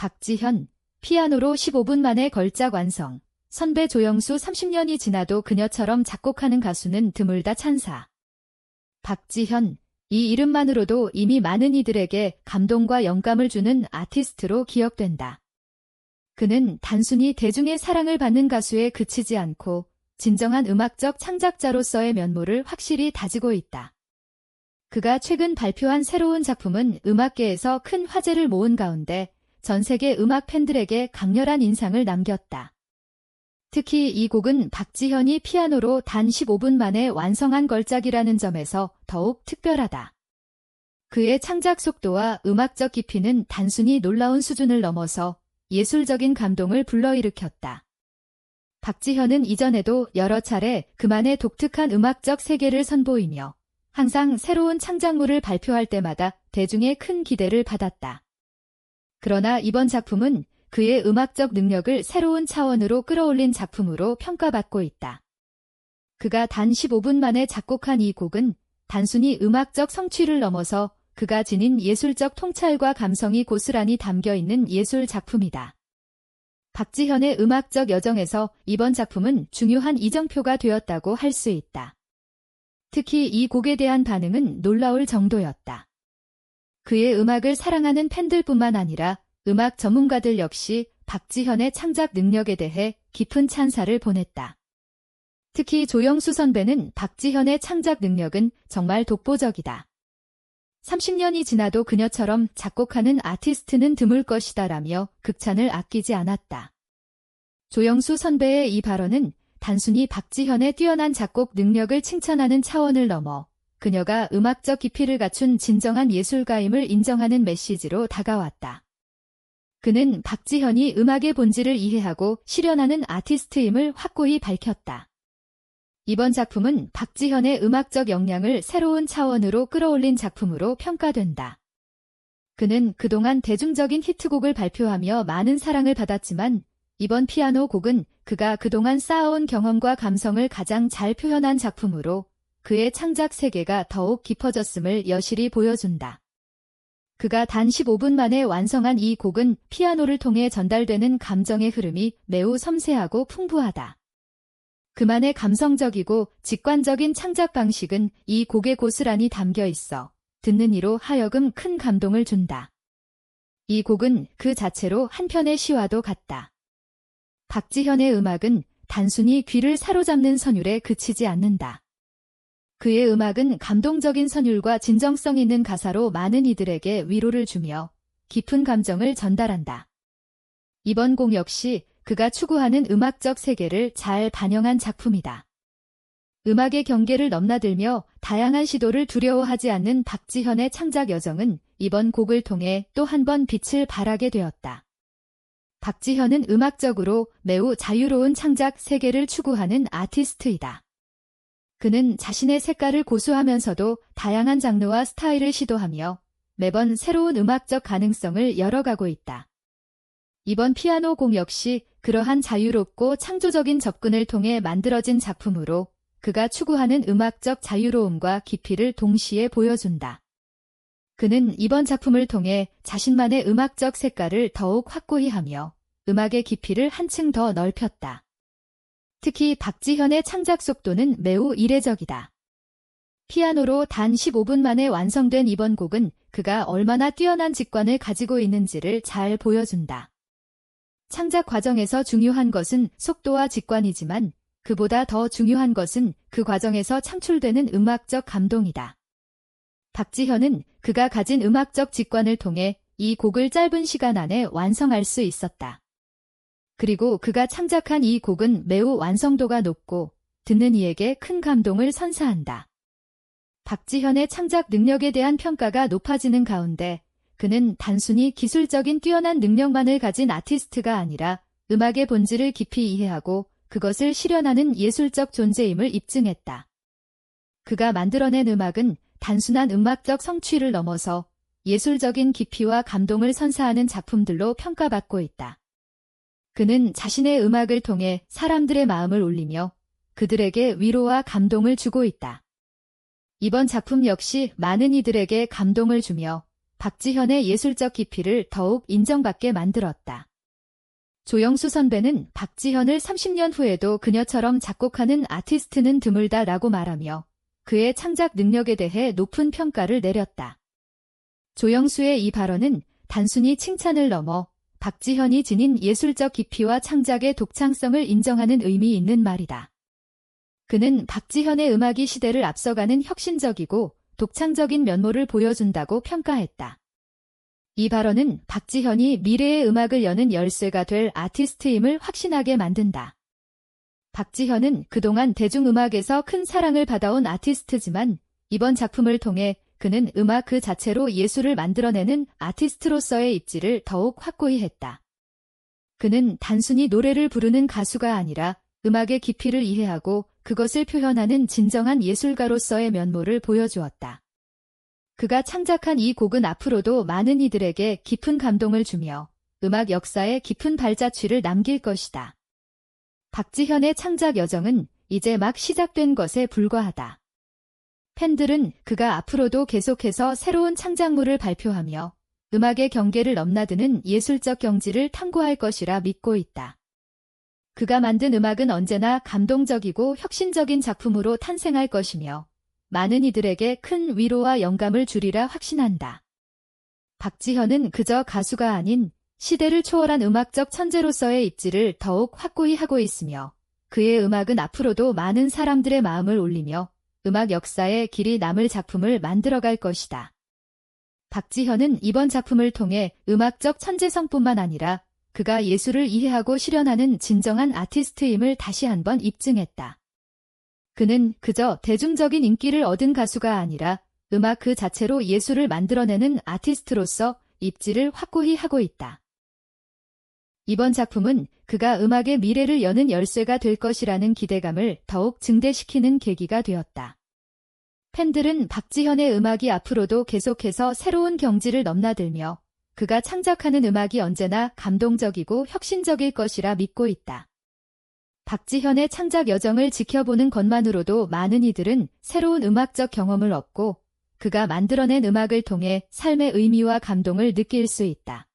박지현, 피아노로 15분 만에 걸작 완성. 선배 조영수 30년이 지나도 그녀처럼 작곡하는 가수는 드물다 찬사. 박지현, 이 이름만으로도 이미 많은 이들에게 감동과 영감을 주는 아티스트로 기억된다. 그는 단순히 대중의 사랑을 받는 가수에 그치지 않고 진정한 음악적 창작자로서의 면모를 확실히 다지고 있다. 그가 최근 발표한 새로운 작품은 음악계에서 큰 화제를 모은 가운데 전 세계 음악 팬들에게 강렬한 인상을 남겼다. 특히 이 곡은 박지현이 피아노로 단 15분 만에 완성한 걸작이라는 점에서 더욱 특별하다. 그의 창작 속도와 음악적 깊이는 단순히 놀라운 수준을 넘어서 예술적인 감동을 불러일으켰다. 박지현은 이전에도 여러 차례 그만의 독특한 음악적 세계를 선보이며 항상 새로운 창작물을 발표할 때마다 대중의 큰 기대를 받았다. 그러나 이번 작품은 그의 음악적 능력을 새로운 차원으로 끌어올린 작품으로 평가받고 있다. 그가 단 15분 만에 작곡한 이 곡은 단순히 음악적 성취를 넘어서 그가 지닌 예술적 통찰과 감성이 고스란히 담겨 있는 예술 작품이다. 박지현의 음악적 여정에서 이번 작품은 중요한 이정표가 되었다고 할 수 있다. 특히 이 곡에 대한 반응은 놀라울 정도였다. 그의 음악을 사랑하는 팬들뿐만 아니라 음악 전문가들 역시 박지현의 창작 능력에 대해 깊은 찬사를 보냈다. 특히 조영수 선배는 박지현의 창작 능력은 정말 독보적이다. 30년이 지나도 그녀처럼 작곡하는 아티스트는 드물 것이다 라며 극찬을 아끼지 않았다. 조영수 선배의 이 발언은 단순히 박지현의 뛰어난 작곡 능력을 칭찬하는 차원을 넘어 그녀가 음악적 깊이를 갖춘 진정한 예술가임을 인정하는 메시지로 다가왔다. 그는 박지현이 음악의 본질을 이해하고 실현하는 아티스트임을 확고히 밝혔다. 이번 작품은 박지현의 음악적 역량을 새로운 차원으로 끌어올린 작품으로 평가된다. 그는 그동안 대중적인 히트곡을 발표하며 많은 사랑을 받았지만 이번 피아노 곡은 그가 그동안 쌓아온 경험과 감성을 가장 잘 표현한 작품으로 그의 창작 세계가 더욱 깊어졌음을 여실히 보여준다. 그가 단 15분 만에 완성한 이 곡은 피아노를 통해 전달되는 감정의 흐름이 매우 섬세하고 풍부하다. 그만의 감성적이고 직관적인 창작 방식은 이 곡에 고스란히 담겨 있어 듣는 이로 하여금 큰 감동을 준다. 이 곡은 그 자체로 한편의 시와도 같다. 박지현의 음악은 단순히 귀를 사로잡는 선율에 그치지 않는다. 그의 음악은 감동적인 선율과 진정성 있는 가사로 많은 이들에게 위로를 주며 깊은 감정을 전달한다. 이번 곡 역시 그가 추구하는 음악적 세계를 잘 반영한 작품이다. 음악의 경계를 넘나들며 다양한 시도를 두려워하지 않는 박지현의 창작 여정은 이번 곡을 통해 또 한 번 빛을 발하게 되었다. 박지현은 음악적으로 매우 자유로운 창작 세계를 추구하는 아티스트이다. 그는 자신의 색깔을 고수하면서도 다양한 장르와 스타일을 시도하며 매번 새로운 음악적 가능성을 열어가고 있다. 이번 피아노 곡 역시 그러한 자유롭고 창조적인 접근을 통해 만들어진 작품으로 그가 추구하는 음악적 자유로움과 깊이를 동시에 보여준다. 그는 이번 작품을 통해 자신만의 음악적 색깔을 더욱 확고히 하며 음악의 깊이를 한층 더 넓혔다. 특히 박지현의 창작 속도는 매우 이례적이다. 피아노로 단 15분 만에 완성된 이번 곡은 그가 얼마나 뛰어난 직관을 가지고 있는지를 잘 보여준다. 창작 과정에서 중요한 것은 속도와 직관이지만 그보다 더 중요한 것은 그 과정에서 창출되는 음악적 감동이다. 박지현은 그가 가진 음악적 직관을 통해 이 곡을 짧은 시간 안에 완성할 수 있었다. 그리고 그가 창작한 이 곡은 매우 완성도가 높고 듣는 이에게 큰 감동을 선사한다. 박지현의 창작 능력에 대한 평가가 높아지는 가운데 그는 단순히 기술적인 뛰어난 능력만을 가진 아티스트가 아니라 음악의 본질을 깊이 이해하고 그것을 실현하는 예술적 존재임을 입증했다. 그가 만들어낸 음악은 단순한 음악적 성취를 넘어서 예술적인 깊이와 감동을 선사하는 작품들로 평가받고 있다. 그는 자신의 음악을 통해 사람들의 마음을 울리며 그들에게 위로와 감동을 주고 있다. 이번 작품 역시 많은 이들에게 감동을 주며 박지현의 예술적 깊이를 더욱 인정받게 만들었다. 조영수 선배는 박지현을 30년 후에도 그녀처럼 작곡하는 아티스트는 드물다 라고 말하며 그의 창작 능력에 대해 높은 평가를 내렸다. 조영수의 이 발언은 단순히 칭찬을 넘어 박지현이 지닌 예술적 깊이와 창작의 독창성을 인정하는 의미 있는 말이다. 그는 박지현의 음악이 시대를 앞서가는 혁신적이고 독창적인 면모를 보여준다고 평가했다. 이 발언은 박지현이 미래의 음악을 여는 열쇠가 될 아티스트임을 확신하게 만든다. 박지현은 그동안 대중음악에서 큰 사랑을 받아온 아티스트지만 이번 작품을 통해 그는 음악 그 자체로 예술을 만들어내는 아티스트로서의 입지를 더욱 확고히 했다. 그는 단순히 노래를 부르는 가수가 아니라 음악의 깊이를 이해하고 그것을 표현하는 진정한 예술가로서의 면모를 보여주었다. 그가 창작한 이 곡은 앞으로도 많은 이들에게 깊은 감동을 주며 음악 역사에 깊은 발자취를 남길 것이다. 박지현의 창작 여정은 이제 막 시작된 것에 불과하다. 팬들은 그가 앞으로도 계속해서 새로운 창작물을 발표하며 음악의 경계를 넘나드는 예술적 경지를 탐구할 것이라 믿고 있다. 그가 만든 음악은 언제나 감동적이고 혁신적인 작품으로 탄생할 것이며 많은 이들에게 큰 위로와 영감을 주리라 확신한다. 박지현은 그저 가수가 아닌 시대를 초월한 음악적 천재로서의 입지를 더욱 확고히 하고 있으며 그의 음악은 앞으로도 많은 사람들의 마음을 울리며 음악 역사에 길이 남을 작품을 만들어갈 것이다. 박지현은 이번 작품을 통해 음악적 천재성뿐만 아니라 그가 예술을 이해하고 실현하는 진정한 아티스트임을 다시 한번 입증했다. 그는 그저 대중적인 인기를 얻은 가수가 아니라 음악 그 자체로 예술을 만들어내는 아티스트로서 입지를 확고히 하고 있다. 이번 작품은 그가 음악의 미래를 여는 열쇠가 될 것이라는 기대감을 더욱 증대시키는 계기가 되었다. 팬들은 박지현의 음악이 앞으로도 계속해서 새로운 경지를 넘나들며 그가 창작하는 음악이 언제나 감동적이고 혁신적일 것이라 믿고 있다. 박지현의 창작 여정을 지켜보는 것만으로도 많은 이들은 새로운 음악적 경험을 얻고 그가 만들어낸 음악을 통해 삶의 의미와 감동을 느낄 수 있다.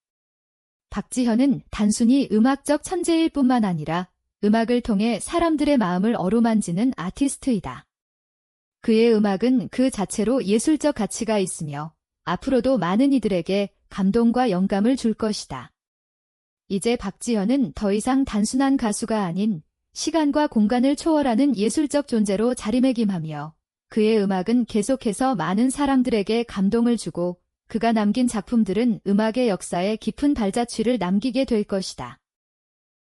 박지현은 단순히 음악적 천재일 뿐만 아니라 음악을 통해 사람들의 마음을 어루만지는 아티스트이다. 그의 음악은 그 자체로 예술적 가치가 있으며 앞으로도 많은 이들에게 감동과 영감을 줄 것이다. 이제 박지현은 더 이상 단순한 가수가 아닌 시간과 공간을 초월하는 예술적 존재로 자리매김하며 그의 음악은 계속해서 많은 사람들에게 감동을 주고 그가 남긴 작품들은 음악의 역사에 깊은 발자취를 남기게 될 것이다.